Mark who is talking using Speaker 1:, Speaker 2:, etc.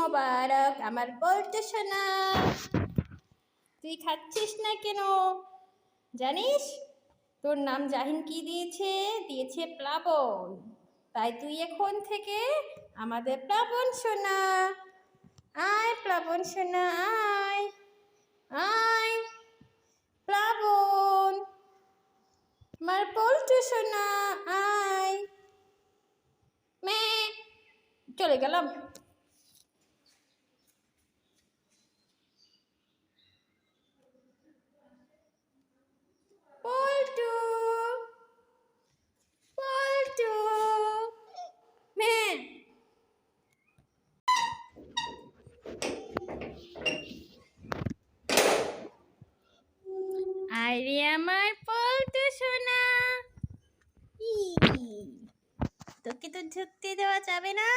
Speaker 1: মোবারক, আমার বলতে শোনা তুই খাচ্ছিস না কেন? জানিস, তোর নাম জাহিন কি দিয়েছে? দিয়েছে প্লাবন। তাই তুই এখন থেকে আমাদের প্লাবন সোনা। আয় প্লাবন সোনা, আয়। আয় প্লাবন। আমার পল্টু সোনা, আয়। মে, চলে গেলাম পল্টু পল্টু মে আরে আমার পল্টু সোনা। তোকে তো ঢুকতে দেওয়া যাবে না।